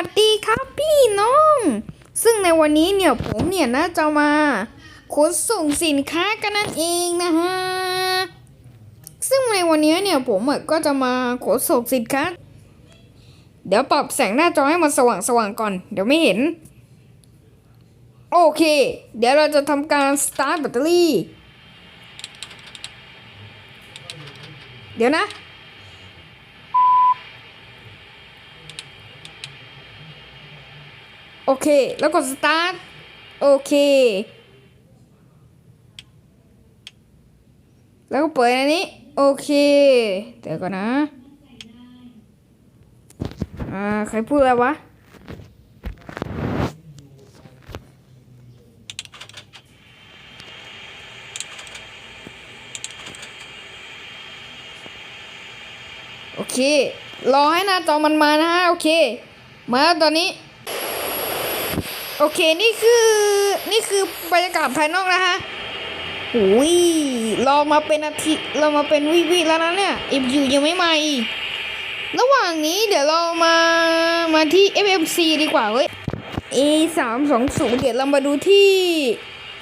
วัสดีครับพี่น้อง ซึ่งในวันนี้เนี่ยผมเนี่ยนะจะมาขนส่งสินค้ากันนั่นเองนะฮะ ซึ่งในวันนี้เนี่ยผมก็จะมาขนส่งสินค้า เดี๋ยวปรับแสงหน้าจอให้มันสว่างสว่างๆก่อน เดี๋ยวไม่เห็น โอเค เดี๋ยวเราจะทำการสตาร์ทแบตเตอรี่ เดี๋ยวนะ โอเค แล้วกดสตาร์ท โอเค แล้วก็เปิดอันนี้ โอเคเดี๋ยวก่อนนะ อ่า ใครพูดอะไรวะ โอเค รอให้หน้าจอมันมานะฮะ โอเค มาแล้วตอนนี้ โอเคนี่คือนี่คือบรรยากาศภายนอกนะฮะหุยรอมาเป็นอาทิตย์เรามาเป็นวิวิแล้วนะเนี่ยอิบอยู่ยังไม่มาอีกระหว่างนี้เดี๋ยวเรามามาที่ FMC ดีกว่าเว้ย A สามสองศูนย์เดี๋ยวเรามาดูที่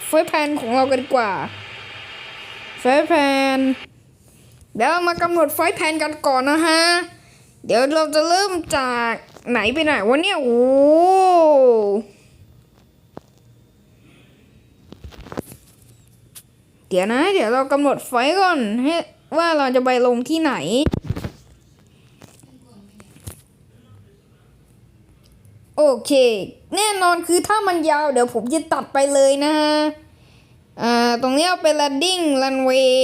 ไฟแพนของเรากันดีกว่าไฟแพนเดี๋ยวเรามากำหนดไฟแพนกันก่อนนะฮะ เดี๋ยวเราจะเริ่มจากไหนไปไหนวะเนี่ยโอ้ เดี๋ยวนะ เดี๋ยวเรากำหนดไฟก่อนให้ว่าเราจะไปลงที่ไหน โอเค แน่นอนคือถ้ามันยาวเดี๋ยวผมจะตัดไปเลยนะฮะอ่าตรงนี้เอาเป็น landing runway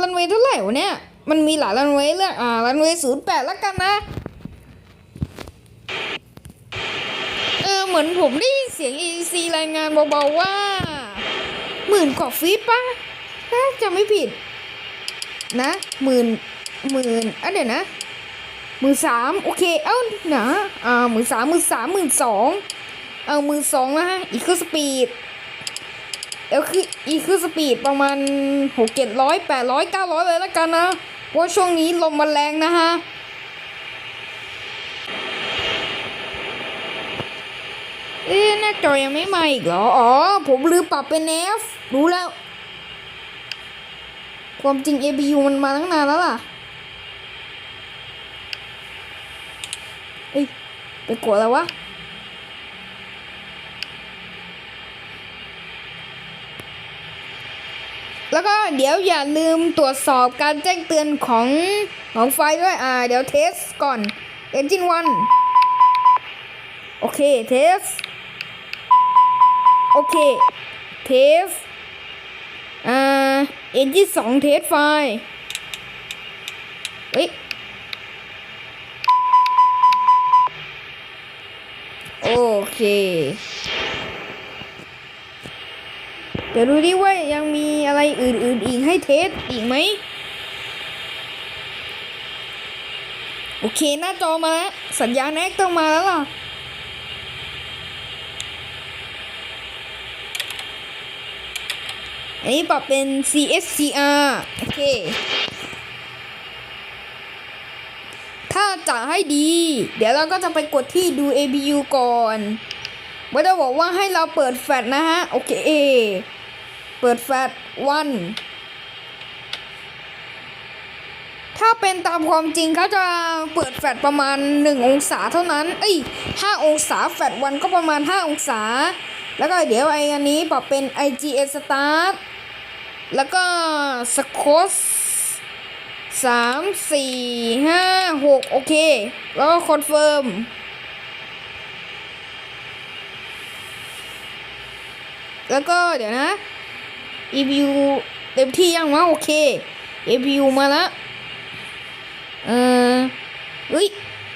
runway เท่าไหร่วะเนี่ย มันมีหลาย runway เลือกอ่า runway ศูนย์แปดแล้วกันนะเออเหมือนผมได้ยินเสียง EC รายงานเบาๆว่าหมื่นกว่าฟีปะ ถ้าจะไม่ผิด นะหมื่นหมื่นอะเดี๋ยวนะหมื่นสามโอเค เอ้าหนะอ่าหมื่นสามหมื่นสามหมื่นสองเอาหมื่นสองนะฮะอีกคือสปีดเดี๋ยวคืออีกคือสปีดประมาณหกเจ็ดร้อยแปดร้อยเก้าร้อยเลยแล้วกันนะเพราะช่วงนี้ลมมันแรงนะฮะเอ๊ะหน้าจอยังไม่มาอีกเหรอ อ๋อ ผมลืมปรับเป็น F รู้แล้ว ความจริง APU มันมาตั้งนานแล้วล่ะ เอ้ยไปกดแล้ววะ แล้วก็เดี๋ยวอย่าลืมตรวจสอบการแจ้งเตือนของของไฟด้วย อ่า เดี๋ยวเทสก่อน Engine 1 โอเค เทส โอเค เทส เอ็นจีสองเทสไฟล์เฮ้ยโอเค เดี๋ยวดูดิว่ายังมีอะไรอื่น ๆ อีกให้เทสอีกไหม โอเค หน้าจอมาแล้ว สัญญาณแอคต้องมาแล้วล่ะ อันนี้ปรับเป็น CSCR โอเค ถ้าจะให้ดี เดี๋ยวเราก็จะไปกดที่ดู ABU ก่อนไม่ได้บอกว่าให้เราเปิดแฟลชนะฮะ โอเค เปิดแฟลชวันถ้าเป็นตามความจริงเขาจะเปิดแฟลชประมาณ 1 องศาเท่านั้น เอ้ย5องศาแฟลชวันก็ประมาณ 5 องศา แล้วก็เดี๋ยวไอ้อันนี้ปรับเป็น IGS Start แล้วก็สโคสสามสี่ห้าหกโอเค แล้วก็คอนเฟิร์มแล้วก็เดี๋ยวนะ EPU เต็มที่ยังวะโอเค EPU มาแล้วเออเฮ้ย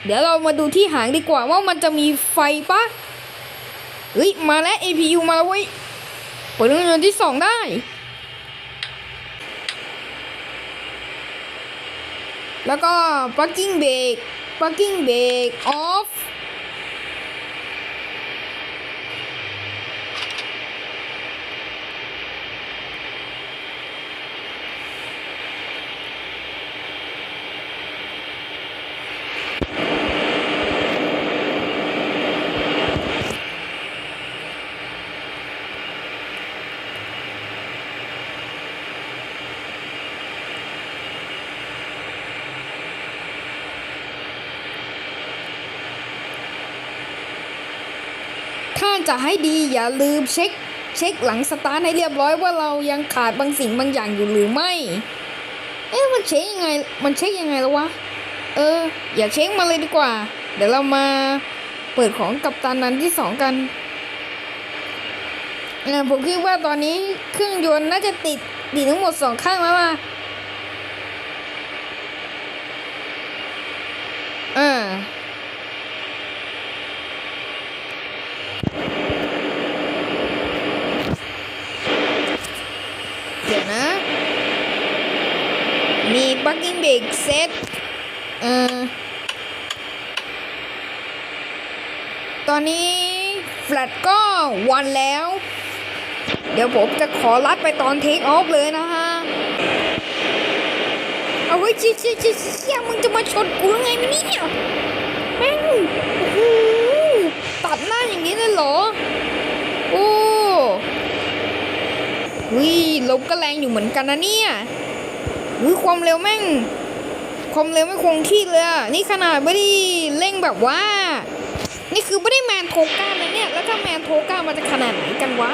เดี๋ยวเรามาดูที่หางดีกว่าว่ามันจะมีไฟปะ เฮ้ย มาแล้ว APU มาแล้วเว้ย เปิดเครื่องยนต์ที่สองได้ แล้วก็ parking brake parking brake off จะให้ดีอย่าลืมเช็ค เช็คหลังสตาร์ทให้เรียบร้อยว่าเรายังขาดบางสิ่งบางอย่างอยู่หรือไม่ เอ๊ะมันเช็คยังไง มันเช็คยังไงแล้ววะ เออ อย่าเช็คมาเลยดีกว่า เดี๋ยวเรามาเปิดของกับตันนันที่สองกันเออผมคิดว่าตอนนี้เครื่องยนต์น่าจะติดติดทั้งหมดสองข้างแล้วว่ะอ่า เดี๋ยวนะ มีบั กเซตเอ่อตอนนี้แฟลตก็วันแล้ว เดี๋ยวผมจะขอรัดไปตอนเทคออฟเลยนะฮะ เอาไว้เชี่ยเชี่ยเชี่ยเชี่ยมึงจะมาชนกูยังไงวะเนี่ยแม่งโอ้โหตัดหน้าอย่างนี้เลยเหรอ โอ้วิลมก็แรงอยู่เหมือนกันนะเนี่ยวิความเร็วแม่ง ความเร็วไม่คงที่เลยอะนี่ขนาดไม่ได้เร่งแบบว่า นี่คือไม่ได้แมนโทก้านะเนี่ย แล้วถ้าแมนโทก้ามันจะขนาดไหนกันวะ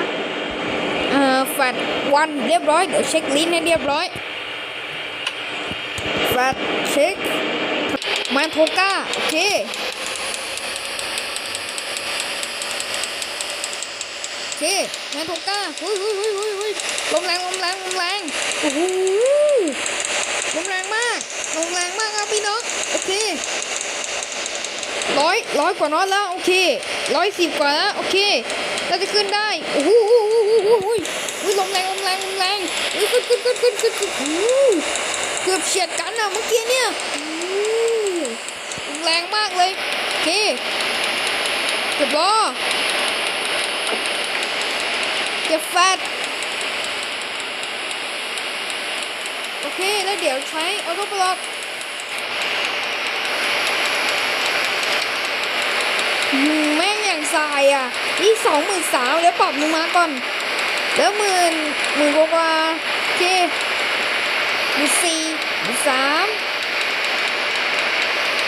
เอ่อแฟดวันเรียบร้อย เดี๋ยวเช็คลิ้นให้เรียบร้อยแฟดเช็คแมนโทก้าโอเคโอเคแมนโทก้าเฮ้ยเฮ้ยเฮ้ยเฮ้ยเฮ้ยลมแรงลมแรงลมแรงโอ้โหลมแรงมากลมแรงมากครับพี่น้องโอเค ร้อยร้อยกว่าน็อตแล้วโอเคร้อยสิบกว่าแล้วโอเคเราจะขึ้นได้โอ้โหโอ้โหโอ้โหโอ้โหเฮ้ยลมแรงลมแรงลมแรงเฮ้ยขึ้นขึ้นขึ้นขึ้นขึ้นขึ้นโอ้โหเกือบเฉียดกันอะเมื่อกี้เนี่ยโอ้โหแรงมากเลยโอเคเกือบล้อเก็บแฟตโอเคแล้วเดี๋ยวใช้ออโต้บล็อกอืม แม่งอย่างสายอะ นี่สองหมื่นสามเดี๋ยวปรับลงมาก่อน แล้วหมื่นหมื่นกว่าโอเคหมื่นสี่หมื่นสาม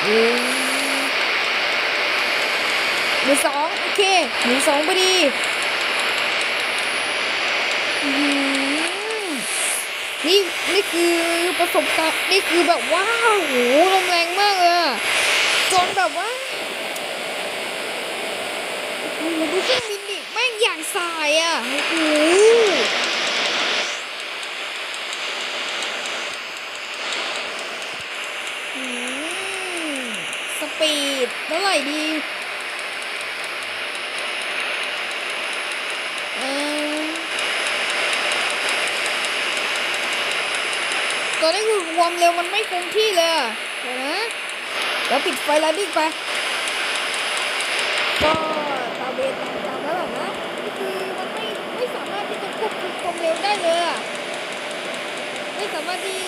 อืมหมื่นสองโอเคหมื่นสองพอดีอืมนี่นี่คือประสบการณ์นี่คือแบบว้าวโหลมแรงมากเลยอะจนแบบว่าโอ้โหดูเครื่องบินดิแม่งอย่างสายอะโอ้โหอืมสปีดเท่าไหร่ดีตอนนี้คือความเร็วมันไม่คงที่เลยเดี๋ยวนะเดี๋ยวปิดไฟแลนดิ้งไปก็ามารถที่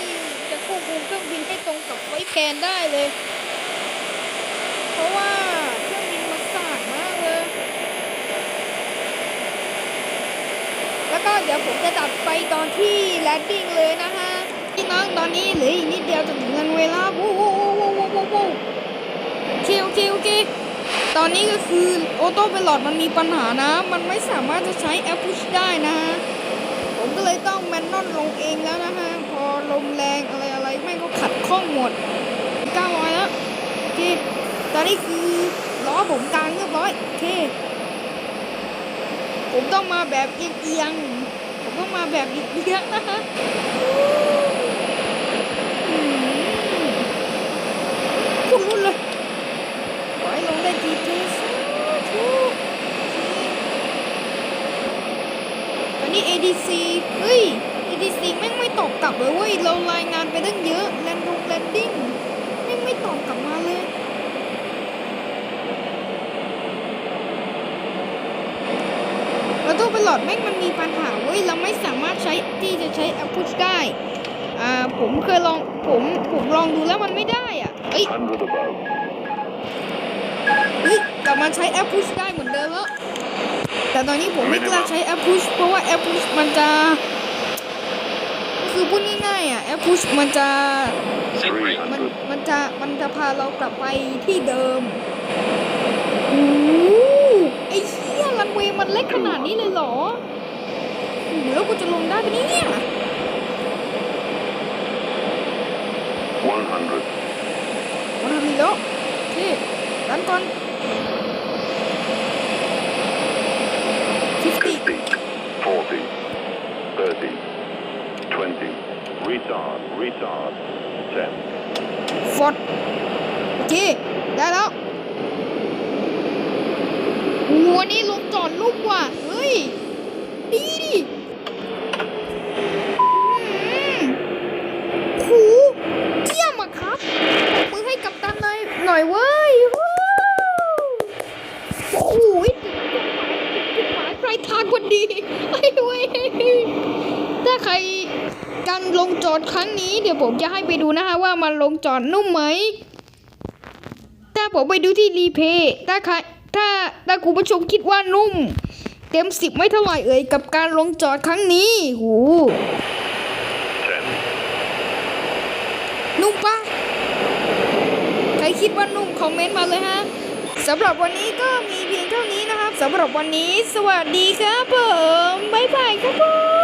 จะควบคุมเครื่องบินให้ตรงกับไว้แพนได้เลย เพราะว่าเครื่องบินมันสายมากเลย แล้วก็เดี๋ยวผมจะดับไปตอนที่แลนดิ้งเลยนะฮะพี่น้องตอนนี้เหลืออีกนิดเดียวจะถึงเงินเวลาโว้โว้โว้โว้โว้โว้โว้โอเคโอเคโอเคตอนนี้ก็คือออโต้เปลอดมันมีปัญหานะ มันไม่สามารถจะใช้แอปพุชได้นะฮะผมก็เลยต้องแมนนอนลงเองแล้วนะฮะ ลมแรงอะไรอะไรไม่ก็ขัดข้องหมด900แล้วโอเคตอนนี้คือล้อผมกลางเรียบร้อยโอเค ผมต้องมาแบบเอียงๆผมต้องมาแบบเอียงๆนะฮะอืมคุณรุ่นเลยขอให้ลงได้ดีทีสาธุตอนนี้ ADC เฮ้ย ADC แม่งไม่ตอบกลับเลยเว้ย เรารายงานไป ตั้งเยอะแลนดงแลนดิ้งแม่งไม่ตอบกลับมาเลยแล้วตัวเป็นหลอดแม่งมันมีปัญหาเว้ยเราไม่สามารถใช้ที่จะใช้แอปพุชได้อ่าผมเคยลองผมผมลองดูแล้วมันไม่ได้อะเอ้ยเฮ้ยกลับมาใช้แอปพุชได้เหมือนเดิมแล้วแต่ตอนนี้ผมไม่กล้าใช้แอปพุชเพราะว่าแอปพุชมันจะ คือพูดง่ายๆอะแอปพุชมันจะมัน 300. มันจะมันจะพาเรากลับไปที่เดิมโอ้โหไอ้เหี้ยรันเวเวย์มันเล็กขนาดนี้เลยเหรอโอ้โหแล้วกูจะลงได้ปะเนี่ย 100, มันทำอีกแล้วโอเคดันก่อน 10, ฟอดโอเคได้แล้วโอ้โหวันนี้ลงจอดลูกว่ะ เฮ้ย ดีดิอืมโหเยี่ยมอะครับปรบมือให้กับตันหน่อยหน่อยเว้ยโอ้โหจุดหมายปลายทางพอดีไอ้เว้ยถ้าใครการลงจอดครั้งนี้เดี๋ยวผมจะให้ไปดูนะฮะ มันลงจอดนุ่มไหม ถ้าผมไปดูที่รีเพย์ถ้าใครถ้าถ้าคุณผู้ชมคิดว่านุ่ม เต็มสิบไม่เท่าไหร่เอ่ยกับการลงจอดครั้งนี้หูนุ่มปะใครคิดว่านุ่มคอมเมนต์มาเลยฮะสำหรับวันนี้ก็มีเพียงเท่านี้นะครับสำหรับวันนี้ สวัสดีครับผม บ๊ายบายครับผม